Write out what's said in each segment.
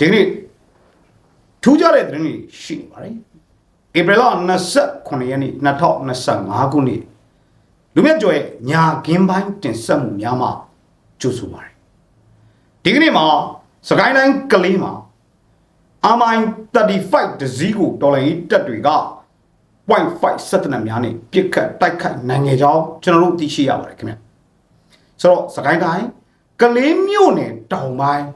ဒီကနေ့ထူးခြားတဲ့သတင်းတွေရှိနေပါတယ်ဧပြီလ29ရက်နေ့2025ခုနှစ်လူမြတ်ကျော်ရဲ့ညာကင်းပိုင်းတင်ဆက်မှုများမှာကြိုဆိုပါတယ်ဒီကနေ့မှာစကိုင်းတိုင်းကလေးမှာ MI35 တစည်းကိုတော်လိုင်းတက်တွေက0.5စက်တနက်များနဲ့ပြစ်ခတ်တိုက်ခိုက်နိုင်ခဲ့ကြောင်းကျွန်တော်တို့သိရှိရပါတယ်ခင်ဗျဆိုတော့စကိုင်းတိုင်းကလေးမြို့နယ်တောင်ပိုင်း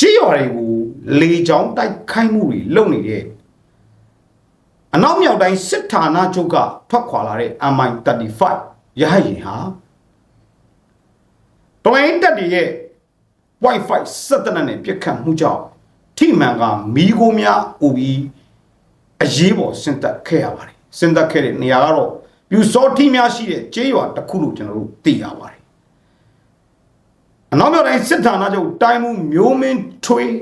ကြီးရွာတွေကိုလေကြောင်းတိုက်ခိုက်မှုတွေလုပ်နေတဲ့အနောက်မြောက်တိုင်းစစ်ဌာနချုပ်ကထွက်ခွာလာတဲ့ MI35 ရဟတ်ယာဉ်ဟာတော်လိုင်းတက်တွေရဲ့ Wi-Fi စက်တနက်နဲ့ပြစ်ခတ်မှုကြောင့်ထိမှန်ကမီးခိုးများဥပြီးအရေးပေါ်ဆင်သက်ခဲ့ရပါတယ်ဆင်သက်ခဲ့တဲ့နေရာကတော့ပြူစောထိများရှိတဲ့ကျေးရွာတစ်ခုလို့ကျွန်တော်တို့သိရပါတယ် အနောက်မြောက်တိုင်းစစ်ဌာနချုပ်တိုင်းမှုမျိုးမင်းထွေး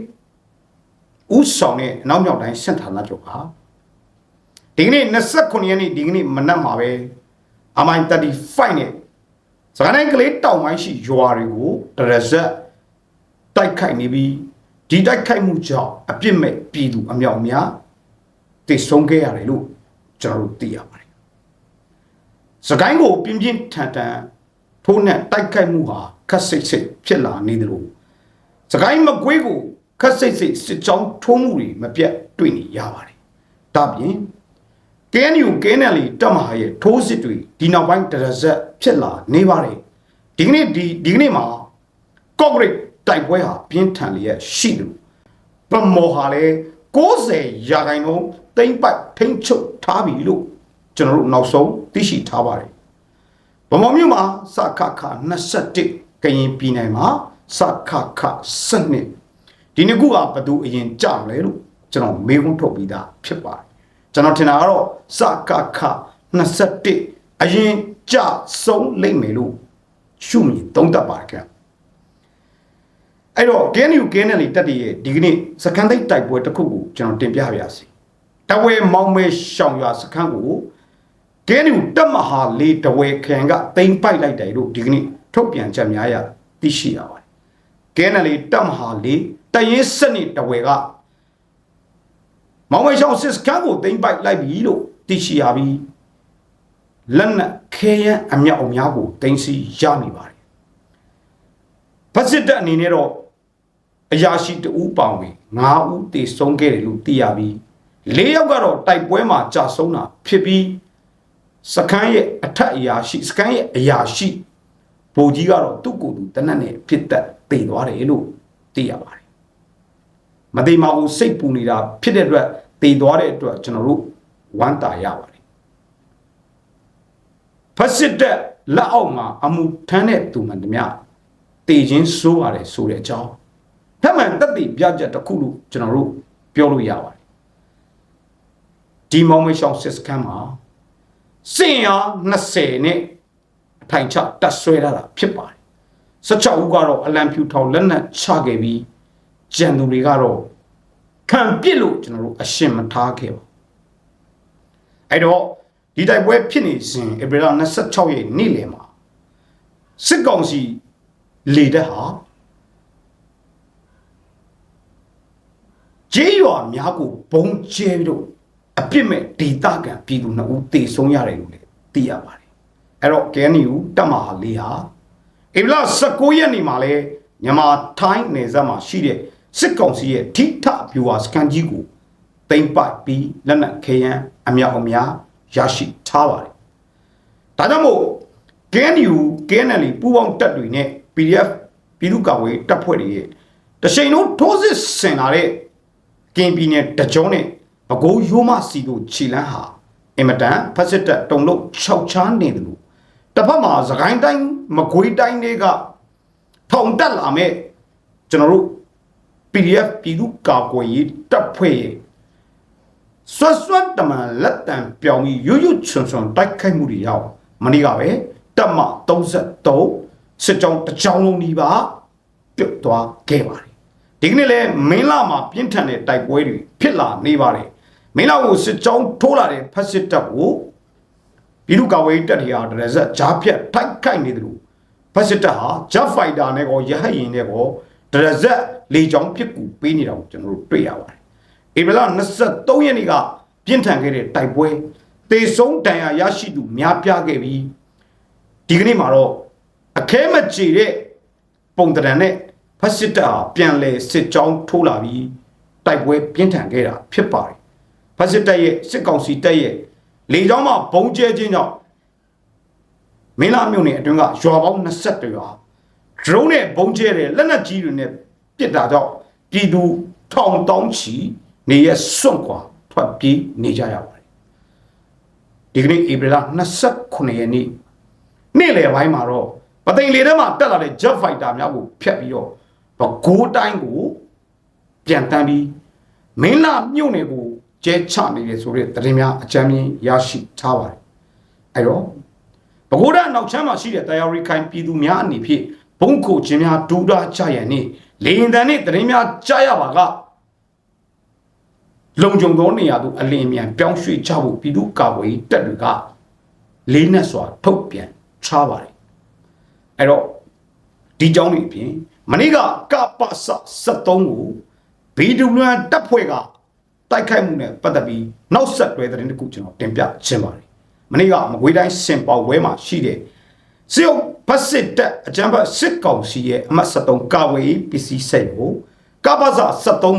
ဥဆောင်တဲ့အနောက်မြောက်တိုင်းစစ်ဌာနချုပ်ဟာဒီကနေ့29ရက်နေ့ဒီကနေ့မနက်မှာပဲ MI35 နဲ့စကိုင်းတိုင်းကလေးတောင်ပိုင်းရှိရွာတွေကိုတရဇက်တိုက်ခိုက်နေပြီးဒီတိုက်ခိုက်မှုကြောင့်အပြစ်မဲ့ပြည်သူအမြောက်အများတည်ဆုံးခဲ့ရတယ်လို့ကျွန်တော်တို့သိရပါတယ်။စကိုင်းကိုပြင်းပြင်းထန်ထန် ထိုးနှက်တိုက်ခိုက်မှုဟာခက်စိတ်စိတ်ဖြစ်လာနေတယ်လို့စကိုင်းမကွေးကိုခက်စိတ်စိတ်စစ်ကြောင်းထိုးမှုတွေမပြတ်တွေ့နေရပါတယ်။ဒါပြင် KNU KNL တပ်မဟာရဲ့ထိုးစစ်တွေဒီနောက်ပိုင်းတရဇက်ဖြစ်လာနေပါတယ်ဒီကနေ့ဒီဒီကနေ့မှာကော့ဂရိတ်တိုက်ပွဲဟာပြင်းထန်လျက်ရှိတယ်ဗမော်ဟာလည်း90ရာခိုင်နှုန်းတိမ့်ပိုက်ထိမ့်ချုပ်ထားပြီလို့ကျွန်တော်တို့နောက်ဆုံးသိရှိထားပါတယ် ဗမော်မြို့မှာစခခ21ကရင်ပြည်နယ်မှာစခခ12ဒီနှစ်ခုကဘယ်သူအရင်ကြမလဲလို့ကျွန်တော်မေးခွန်းထုတ်ပြီးသားဖြစ်ပါတယ်ကျွန်တော်ထင်တာကတော့စကခ21အရင်ကြဆုံးလိမ့်မယ်လို့ရှုမြင်သုံးသပ်ပါတယ်ခင်ဗျအဲ့တော့ KNU KNL တက်တည်ရဲ့ဒီကနေ့စကန်သိတ်တိုက်ပွဲတစ်ခုကိုကျွန်တော်တင်ပြပါရစေတဝဲမောင်မဲရှောင်ရွာစခန်းကို KNU တက်မဟာလေးတဝဲခံကတိမ့်ပိုက်လိုက်တယ်လို့ဒီကနေ့ထုတ်ပြန်ချက်များရသိရှိရပါတယ် KNL တက်မဟာလေးတရင်စနစ်တဝဲကမောင်မဲရှောင်စစ်စခန်းကိုတိမ့်ပိုက်လိုက်ပြီလို့သိရှိရပြီးလက်နက်ခဲယမ်းအမြောက်အများကိုတင်စီရမိပါတယ်ဖက်စစ်တပ်အနေနဲ့တော့အရာရှိတဦးပေါင်ဝင်9ဦးတေဆုံးခဲ့တယ်လို့သိရပြီး၄ယောက်ကတော့တိုက်ပွဲမှာကြာဆုံးတာဖြစ်ပြီး စခန်းရဲ့အထက်အရာရှိစခန်းရဲ့အရာရှိဗိုလ်ကြီးကတော့သူ့ကိုယ်သူတနက်နဲ့ဖြစ်သက်တည်သွားတယ်လို့သိရပါတယ်မသိမအောင်စိတ်ပူနေတာဖြစ်တဲ့အတွက်တည်သွားတဲ့အတွက်ကျွန်တော်တို့ဝမ်းတာရပါတယ်ဖက်စစ်တပ်လက်အောက်မှာအမှုထမ်းတဲ့သူမှန်တမျှတည်ခြင်းစိုးရတယ်ဆိုတဲ့အကြောင်းထပ်မံတက်တည်ပြချက်တစ်ခုလို့ကျွန်တော်တို့ပြောလို့ရပါတယ်ဒီမောင်မရှောင်းစစ်စခန်းမှာ စင်ရ20နဲ့အထိုင်ချတက်ဆွဲရတာဖြစ်ပါတယ်16ဦးကတော့အလံဖြူထောင်လက်နက်ချခဲ့ပြီးကြံသူတွေကတော့ခံပစ်လို့ကျွန်တော်တို့အရှင်မထားခဲ့ပါအဲ့တော့ဒီတိုက်ပွဲဖြစ်နေစဉ်ဧပြီလ26ရက်နေ့လယ်မှာစစ်ကောင်စီလေတပ်ဟာကျေးရွာများကိုဘုံကျဲပြီးတော့ အပြစ်မဲ့ဒေသခံပြည်သူနှစ်ဦးတေဆုံးရတယ်လို့လည်းသိရပါတယ်အဲ့တော့ KNU တပ်မဟာလေးဟာဧပြီလ19ရက်နေ့မှာလဲမြန်မာထိုင်းနယ်စပ်မှာရှိတဲ့စစ်ကောင်စီရဲ့ထိထဗျူဟာစကန်ကြီးကိုသိမ်းပိုက်ပြီးလက်နက်ခဲယမ်းအမြောက်အများရရှိထားပါတယ်ဒါကြောင့်မို့ KNU KNL ပူးပေါင်းတပ်တွေနဲ့ PDF ပြည်သူ့ကာကွယ်တပ်ဖွဲ့တွေရဲ့တရှိန်လုံးထိုးစစ်ဆင်လာတဲ့ကင်ပြည်နယ်တကြောနဲ့ ဘကိုးရိုးမစီတို့ခြေလန်းဟာအင်မတန်ဖက်စစ်တပ်တုံလို့ခြောက်ချားနေတယ်လို့တစ်ဖက်မှာသခိုင်းတိုင်းမကွေးတိုင်းတွေကထောင်တက်လာမဲ့ကျွန်တော်တို့ PDF ပြည်သူ့ကာကွယ်ရေးတပ်ဖွဲ့ရဲ့ဆွတ်ဆွတ်တမန်လက်တံပြောင်းပြီးရွရွချွန်ချွန်တိုက်ခိုက်မှုတွေရောက်မနေ့ကပဲတပ်မ33စစ်ကြောင်းတစ်ကြောင်းလုံးဒီပါပြုတ်သွားခဲ့ပါတယ်ဒီကနေ့လဲမင်းလာမှာပြင်းထန်တဲ့တိုက်ပွဲတွေဖြစ်လာနေပါတယ် မင်းလာကိုစစ်ကြောင်းထိုးလာတဲ့ဖက်စစ်တပ်ကိုပြည်သူ့ကာကွယ်ရေးတပ်တွေဟာတရဇက်ဂျားဖြတ်ထိုက်ခိုက်နေတယ်လို့ဖက်စစ်တပ်ဟာဂျက်ဖိုက်တာနဲ့ကောရဟတ်ရင်နဲ့ကောဒရဇက်လေချောင်းပြစ်ကူပေးနေတာကိုကျွန်တော်တို့တွေ့ရပါတယ်ဧပြီလ23ရက်နေ့ကပြင်းထန်ခဲ့တဲ့တိုက်ပွဲတေဆုံးတန်ရာရရှိသူများပြားခဲ့ပြီးဒီကနေ့မှာတော့အခဲမကြေတဲ့ပုံတရံနဲ့ဖက်စစ်တပ်ဟာပြန်လဲစစ်ကြောင်းထိုးလာပြီးတိုက်ပွဲပြင်းထန်ခဲ့တာဖြစ်ပါတယ် ဖက်စစ်တပ်ရဲ့စစ်ကောင်စီတပ်ရဲ့လေကြောင်းမှာဘုံကျဲခြင်းကြောင့်မင်းလာမြို့နယ်အတွင်းကရွာပေါင်း22ရွာ drone နဲ့ဘုံကျဲတဲ့လက်နက်ကြီးတွေနဲ့ပစ်တာကြောင့်ပြည်သူထောင်တောင်းချီနေရစွန့်ခွာထွက်ပြေးနေကြရပါတယ်ဒီကနေ့ဧပြီလ29ရက်နေ့နေ့လယ်ပိုင်းမှာတော့ပသိမ်လေထဲမှာတက်လာတဲ့ jet fighter များကိုဖျက်ပြီးတော့ဘကိုးတိုင်းကိုပြန်တန်းပြီးမင်းလာမြို့နယ်ကို ကျဲချနေတယ်ဆိုတဲ့သတင်းများအကြမ်းမြင်ရရှိထားပါတယ်အဲ့တော့ပဲခူးတိုင်းနောက်ချမ်းမှာရှိတဲ့တရားရီခိုင်ပြည်သူများအနေဖြင့်ဘုံခိုခြင်းများဒူးတာကြရန်နှင့်လေရင်တန်နှင့်တရင်များကြားရပါကလုံခြုံသောနေရာသို့အလင်းအမြန်ပြောင်းရွှေ့ကြဖို့ပြည်သူ့ကာကွယ်ရေးတပ်တွေကလေးနက်စွာထုတ်ပြန်ချပါတယ်အဲ့တော့ဒီကြောင်းတွေအပြင်မနေ့ကကပစ73ကိုဘီဒူလန်တပ်ဖွဲ့က တိုက်ခိုက်မှုနဲ့ပတ်သက်ပြီးနောက်ဆက်တွဲသတင်းတစ်ခုကျွန်တော်တင်ပြခြင်းပါတယ်မနေ့ကမကွေးတိုင်းစင်ပေါဝဲမှာရှိတဲ့စစ်အုပ်ဘတ်စစ်တပ်အကြမ်းဖက်စစ်ကောင်စီရဲ့အမှတ်73ကာဝေးပစ္စည်းစိတ်ကိုကပ္ပစ73ကို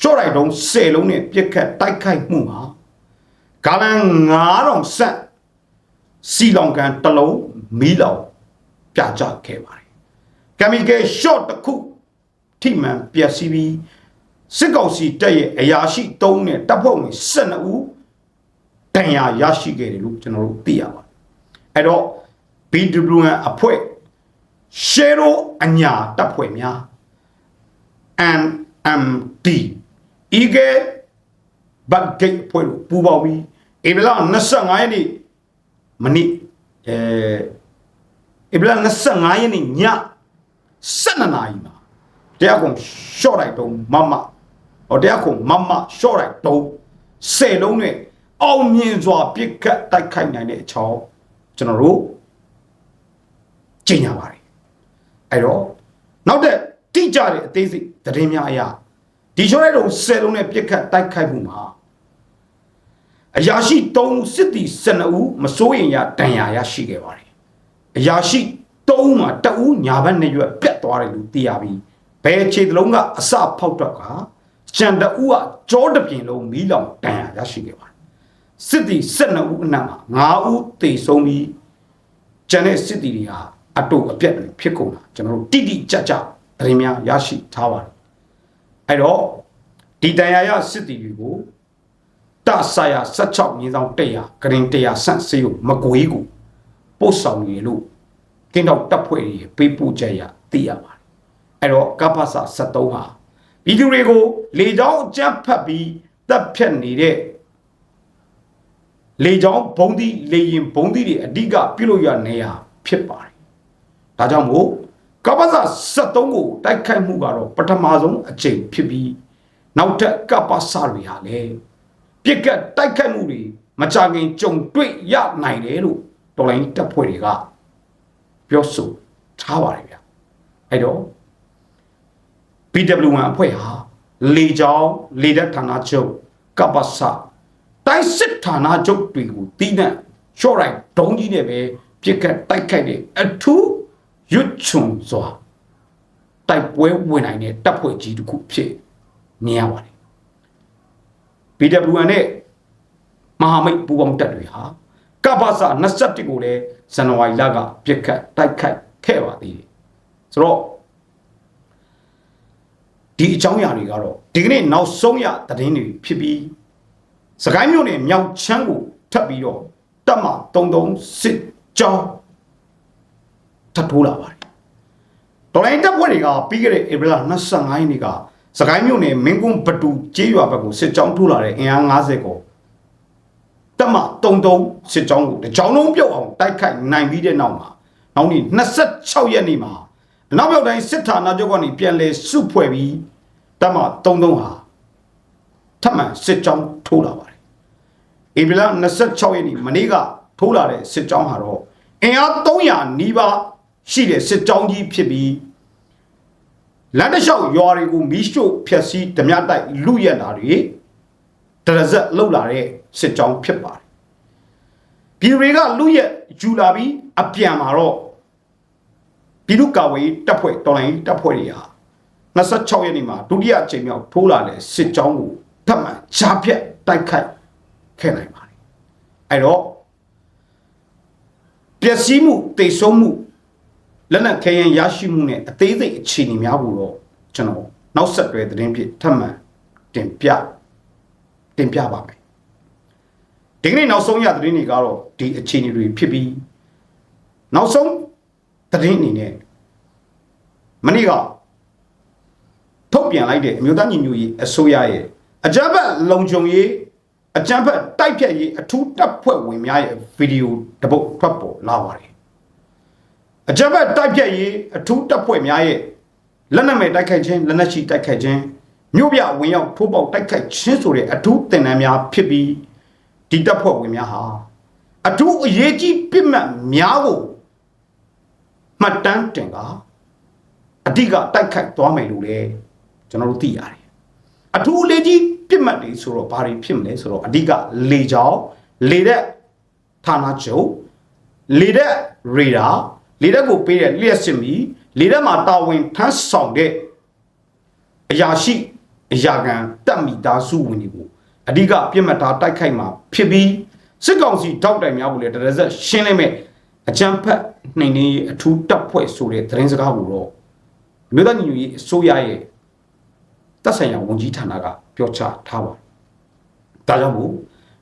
ချော့လိုက်တုံး10လုံးနဲ့ပြစ်ခတ်တိုက်ခိုက်မှုမှာဂါလန်9000ဆန့်စီလောင်ကန်တစ်လုံးမီးလောင်ပြကြခဲ့ပါတယ်ကမီကယ်ရှော့တစ်ခုထိမှန်ပျက်စီးပြီး စစ်ကောင်စီတပ်ရဲ့အရာရှိ3နဲ့တပ်ဖွဲ့ဝင်12ဦးတန်ရာရရှိခဲ့တယ်လို့ကျွန်တော်တို့သိရပါတယ်အဲ့တော့ BWN အဖွဲ့ Shero အညာတပ်ဖွဲ့များ NMD Eagle Baggate အဖွဲ့တို့ပူးပေါင်းပြီးဧပြီလ25ရက်နေ့မနေ့အဲဧပြီလ25ရက်နေ့ည7နာရီမှာတရားကုန်ရှော့လိုက်တော့မမ ဟောတရားကုန်မမရှော့လိုက်တော့10လုံးနဲ့အောင်မြင်စွာပြစ်ခတ်တိုက်ခိုက်နိုင်တဲ့အချောင်းကျွန်တော်တို့ကျင့်ရပါတယ်အဲ့တော့နောက်တဲ့တိကျတဲ့အသေးစိတ်သတင်းများအရာဒီချောလိုက်တော့ဆယ်လုံးနဲ့ပြစ်ခတ်တိုက်ခိုက်မှုမှာအရာရှိ3စစ်တီ12ဦးမစိုးရင်ရတန်ရာရရှိခဲ့ပါတယ်အရာရှိ3ဦးမှာတဦးညာဘက်နဲ့ရွက်ပြတ်သွားတယ်လို့သိရပြီးဘယ်ခြေတလုံးကအစဖောက်တော့က ကျန်တဦးကကြောတပြင်လုံးမီးလောင်တန်ရာရရှိခဲ့ပါတယ်စစ်တီ12ဦးအနက်မှာ9ဦးတေဆုံးပြီးကျန်တဲ့စစ်တီတွေဟာအတုအပြက်တွေဖြစ်ကုန်တာကျွန်တော်တို့တိတိကျကျသတင်းများရရှိထားပါတယ်အဲ့တော့ဒီတန်ရာရစစ်တီတွေကိုတဆာရ16မြင်းဆောင်100ဂရင်100ဆန့်စေးကိုမကွေးကိုပို့ဆောင်ရလို့ကင်းတော့တပ်ဖွဲ့တွေပေးပို့ကြရသိရပါတယ်အဲ့တော့ကပ္ပစ73ဟာ ပြည်သူတွေကိုလေကြောင်းအကြမ်းဖက်ပြီးတပ်ဖြတ်နေတဲ့လေကြောင်းဘုံသီးလေရင်ဘုံသီးတွေအဓိကပြုလို့ရနေရဖြစ်ပါတယ်။ဒါကြောင့်မို့ကပ္ပစ73ကိုတိုက်ခိုက်မှုကတော့ပထမဆုံးအချိန်ဖြစ်ပြီးနောက်ထပ်ကပ္ပစတွေဟာလည်းပြစ်ကတ်တိုက်ခိုက်မှုတွေမကြခင်ကြုံတွေ့ရနိုင်တယ်လို့တော်လိုင်းတပ်ဖွဲ့တွေကပြောဆိုထားပါတယ်ဗျ။အဲ့တော့ BW1 အဖွဲ့ဟာလေကြောင်းလေတပ်ဌာနချုပ်ကပ္ပစတိုင်းစစ်ဌာနချုပ်တွေကိုတီးနှံရှော့လိုက်ဒုံးကြီးနဲ့ပဲပြစ်ခတ်တိုက်ခိုက်တဲ့အထူးရွတ်ချွန်စွာတိုက်ပွဲဝင်နိုင်တဲ့တပ်ဖွဲ့ကြီးတစ်ခုဖြစ်နေရပါတယ် BWN နဲ့မဟာမိတ်ပူးပေါင်းတပ်တွေဟာကပ္ပစ21ကိုလည်းဇန်နဝါရီလကပြစ်ခတ်တိုက်ခိုက်ခဲ့ပါသေးတယ်ဆိုတော့ ဒီအကြောင်းအရာတွေကတော့ဒီကနေ့နောက်ဆုံးရသတင်းတွေဖြစ်ပြီးစကိုင်းမြို့နယ်မြောက်ချမ်းကိုထပ်ပြီးတော့တပ်မ33စစ်ကြောင်းထပ်ထိုးလာပါတယ်။တော်လိုင်းတပ်ဖွဲ့တွေကပြီးခဲ့တဲ့ဧပြီလ25ရက်နေ့ကစကိုင်းမြို့နယ်မင်းကွန်းဘတူကျေးရွာဘက်ကိုစစ်ကြောင်းထိုးလာတဲ့အင်အား90ကိုတပ်မ33စစ်ကြောင်းကိုတကြောင်လုံးပြုတ်အောင်တိုက်ခိုက်နိုင်ပြီးတဲ့နောက်မှာနောက်နေ့26ရက်နေ့မှာအ နောက်မြောက်တိုင်းစစ်ဌာနချုပ်ကနေပြန်လည်စုဖွဲ့ပြီးတပ်မ33ဟာထပ်မံစစ်ကြောင်းထိုးလာပါတယ်။ဧပြီလ26ရက်နေ့မနေ့ကထိုးလာတဲ့စစ်ကြောင်းဟာတော့အင်အား300နီးပါးရှိတဲ့စစ်ကြောင်းကြီးဖြစ်ပြီးလမ်းတစ်လျှောက်ရွာတွေကိုမီးရှို့ဖျက်ဆီးဓမြတိုက်လူရက်တာတွေတရဇက်လှုပ်လာတဲ့စစ်ကြောင်းဖြစ်ပါတယ်ပြည်တွေကလူရက်ယူလာပြီးအပြန်မှာတော့ ပြည်သူ့ကာဝေးတပ်ဖွဲ့တော်လိုင်းတပ်ဖွဲ့တွေဟာ26ရက်နေ့မှာဒုတိယအကြိမ်မြောက်ထိုးလာတဲ့စစ်ကြောင်းကိုထပ်မံရှားဖြတ်တိုက်ခိုက်ခဲ့နိုင်ပါတယ်အဲ့တော့ပျက်စီးမှုတိတ်ဆုံးမှုလက်နက်ခဲယမ်းရရှိမှုနဲ့အသေးစိတ်အခြေအနေများကိုတော့ကျွန်တော်နောက်ဆက်တွဲသတင်းဖြစ်ထပ်မံတင်ပြတင်ပြပါမယ်ဒီကနေ့နောက်ဆုံးရသတင်းတွေကတော့ဒီအခြေအနေတွေဖြစ်ပြီးနောက်ဆုံးသတင်းအနေနဲ့ မနေ့ကထုတ်ပြန်လိုက်တဲ့အမျိုးသားညီညွတ်ရေးအစိုးရရဲ့အကြမ်းဖက်လုံခြုံရေးအကြမ်းဖက်တိုက်ဖြတ်ရေးအထူးတပ်ဖွဲ့ဝင်များရဲ့ဗီဒီယိုတစ်ပုဒ်ထွက်ပေါ်လာပါတယ်အကြမ်းဖက်တိုက်ဖြတ်ရေးအထူးတပ်ဖွဲ့များရဲ့လက်နက်မဲ့တိုက်ခိုက်ခြင်းလက်နက်ရှိတိုက်ခိုက်ခြင်းမြို့ပြဝင်ရောက်ထိုးပေါက်တိုက်ခိုက်ခြင်းဆိုတဲ့အထူးတင်နန်းများဖြစ်ပြီးဒီတပ်ဖွဲ့ဝင်များဟာအထူးအရေးကြီးပြစ်မှတ်များကိုမှတ်တမ်းတင်က အဓိကတိုက်ခိုက်သွားမယ်လို့လည်းကျွန်တော်တို့သိရတယ်အထူးအလေးကြီးပြစ်မှတ်တွေဆိုတော့ဘာတွေဖြစ်မလဲဆိုတော့အဓိကလေကြောင်းလေတဲ့ဌာနချုပ်လေတဲ့ရေဒါလေတဲ့ကိုပေးတဲ့လျှက်စစ်မီလေတဲ့မှာတာဝန်ထမ်းဆောင်တဲ့အရာရှိအရာခံတပ်မိသားစုဝင်တွေကိုအဓိကပြစ်မှတ်ထားတိုက်ခိုက်မှာဖြစ်ပြီးစစ်ကောင်စီတောက်တိုင်များကိုလည်းတရဇက်ရှင်းလိုက်မဲ့အကြမ်းဖက်နှိမ်နင်းရေးအထူးတပ်ဖွဲ့ဆိုတဲ့သတင်းစကားကိုတော့ မြို့သားညီညွတ်ရေးအစိုးရရဲ့တပ်ဆိုင်ရာဝန်ကြီးဌာနကပြောချထားပါတယ်။ဒါကြောင့်မို့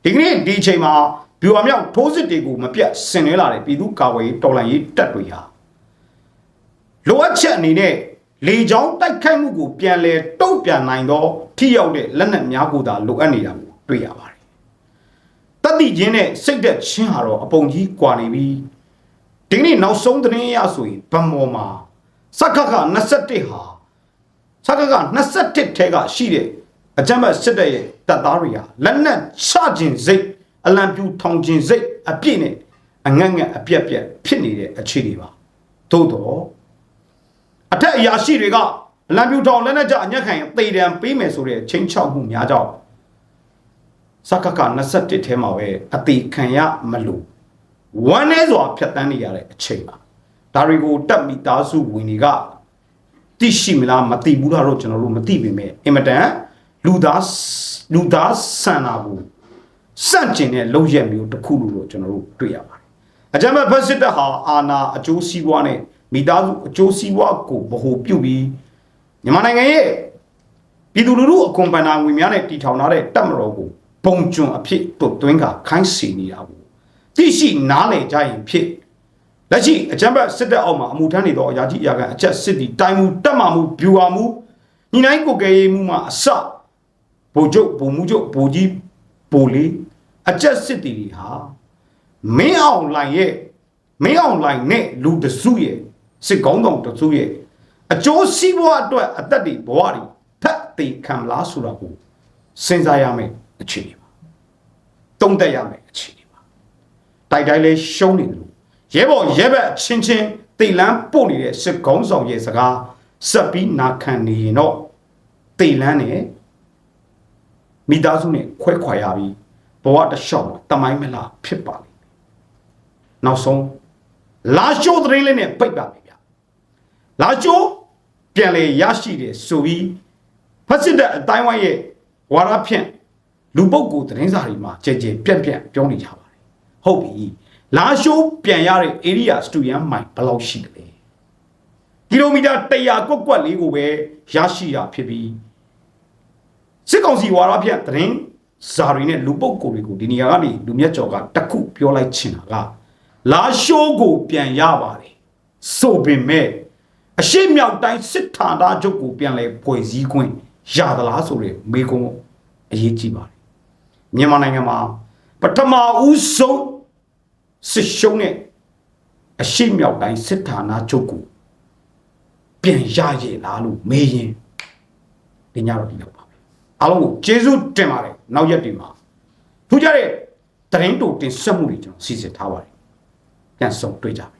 ဒီကနေ့ဒီအချိန်မှာဗျူဟာမြောက်ထိုးစစ်တွေကိုမပြတ်ဆင်နွှဲလာတဲ့ပြည်သူ့ကာကွယ်ရေးတော်လှန်ရေးတပ်တွေဟာလိုအပ်ချက်အနေနဲ့လေကြောင်းတိုက်ခိုက်မှုကိုပြန်လည်တုံ့ပြန်နိုင်သောထိရောက်တဲ့လက်နက်များကိုသာလိုအပ်နေတာကိုတွေ့ရပါတယ်။တတိချင်းနဲ့စိတ်သက်ချင်းဟာတော့အပုံကြီးကွာနေပြီးဒီကနေ့နောက်ဆုံးသတင်းအရဆိုရင်ဗမော်မှာ စက္ကက21ဟာစက္ကက21ထဲကရှိတဲ့အကြမ်းဖက်စစ်တပ်ရဲ့တပ်သားတွေဟာလက်နက်ချခြင်းစိတ်အလံပြူထောင်ခြင်းစိတ်အပြည့်နဲ့အငတ်ငတ်အပြက်ပြက်ဖြစ်နေတဲ့အခြေအနေပါသို့တော့အထက်အရာရှိတွေကအလံပြူထောင်လက်နက်ချအညက်ခံရင်တေတံပေးမယ်ဆိုတဲ့ချင်းချောက်မှုများကြောင့်စက္ကက21ထဲမှာပဲအသေးခံရမလို့ဝမ်းနေစွာဖြတ်တန်းနေရတဲ့အချိန်ပါ ဒါတွေကိုတက်မိသားစုဝင်တွေကသိရှိမလားမသိဘူးလားတော့ကျွန်တော်တို့မသိပေမဲ့အင်မတန်လူသားလူသားဆန္ဒကိုစန့်ကျင်တဲ့လောက်ရက်မျိုးတစ်ခုလို့တော့ကျွန်တော်တို့တွေ့ရပါတယ်အကြမ်းဖက်ဖက်စစ်တပ်ဟာအာဏာအကျိုးစီးပွားနဲ့မိသားစုအကျိုးစီးပွားကိုဗဟိုပြုပြီးမြန်မာနိုင်ငံရဲ့ပြည်သူလူထုအကွန်ပန်နာငွေများနဲ့တည်ထောင်ထားတဲ့တပ်မတော်ကိုပုံကျွန်းအဖြစ်တွတ်သွင်းကခိုင်းစီနေတာကိုသိရှိနားလည်ကြရင်ဖြစ် လက်ရှိအကြမ်းဖက်စစ်တပ်အောက်မှာအမှုထမ်းနေသောအရာကြီးအရာကန်အချက်စစ်တီတိုင်းမှုတက်မှမှုဗျူဟာမှုညီနိုင်ကိုကယ်ရေးမှုမှာအစဗိုလ်ချုပ်ဗိုလ်မှုချုပ်ဗိုလ်ကြီးဗိုလ်လေးအချက်စစ်တီတွေဟာမင်းအောင်လိုင်ရဲ့မင်းအောင်လိုင်နဲ့လူတစုရဲ့စစ်ကောင်းဆောင်တစုရဲ့အကျိုးစီးပွားအတွက်အသက်တွေဘဝတွေထပ်သေးခံလားဆိုတာကိုစဉ်းစားရမယ်အခြေအနေပါတုံးတက်ရမယ်အခြေအနေပါတိုက်တိုင်းလဲရှုံးနေတယ်လို့ ရဲဘော်ရဲဘက်ချင်းချင်းတိတ်လန်းပို့နေတဲ့စစ်ကောင်းဆောင်ရဲ့စကားဆက်ပြီးနာခံနေရင်တော့တိတ်လန်းနဲ့မိသားစုနဲ့ခွဲခွာရပြီးဘဝတစ်လျှောက်မှာတမိုင်းမလားဖြစ်ပါလိမ့်မယ်နောက်ဆုံးလာရှိုးသတင်းလေးနဲ့ပိတ်ပါမယ်ဗျလာရှိုးပြန်လေရရှိတယ်ဆိုပြီးဖက်စစ်တဲ့အတိုင်းဝိုင်းရဲ့ဝါရဖြန့်လူပုဂ္ဂိုလ်သတင်းစာတွေမှာကြဲကြဲပြန့်ပြန့်ပြောနေကြပါတယ်ဟုတ်ပြီ လာရှိုးပြန်ရတဲ့ area စတူဒီယမ်မိုင်ဘယ်လောက်ရှိတယ်လဲကီလိုမီတာ100ကွက်ကွက်လေးကိုပဲရရှိရဖြစ်ပြီးစစ်ကောင်စီဝါရဖြန့်သတင်းဇာတွေနဲ့လူပုဂ္ဂိုလ်တွေကိုဒီနေရာကနေလူမျက်ကြော်ကတခုပြောလိုက်ချင်တာကလာရှိုးကိုပြန်ရပါတယ်ဆိုပေမဲ့အရှိမြောက်တိုင်းစစ်ဌာနချုပ်ကိုပြန်လဲဖွဲ့စည်းခွင့်ရသလားဆိုတဲ့မေးခွန်းအရေးကြီးပါတယ်မြန်မာနိုင်ငံမှာပထမဦးဆုံး စစ်ရှုံးတဲ့အရှိမြောက်တိုင်းစစ်ဌာနချုပ်ကိုပြန်ရရလားလို့မေးရင်ဒီညတော့ဒီလောက်ပါပဲအားလုံးကိုကျေးဇူးတင်ပါတယ်နောက်ရက်တွေမှာထူးခြားတဲ့သတင်းတူတင်ဆက်မှုတွေကျွန်တော်စီစဉ်ထားပါတယ်ပြန်ဆုံတွေ့ကြမယ်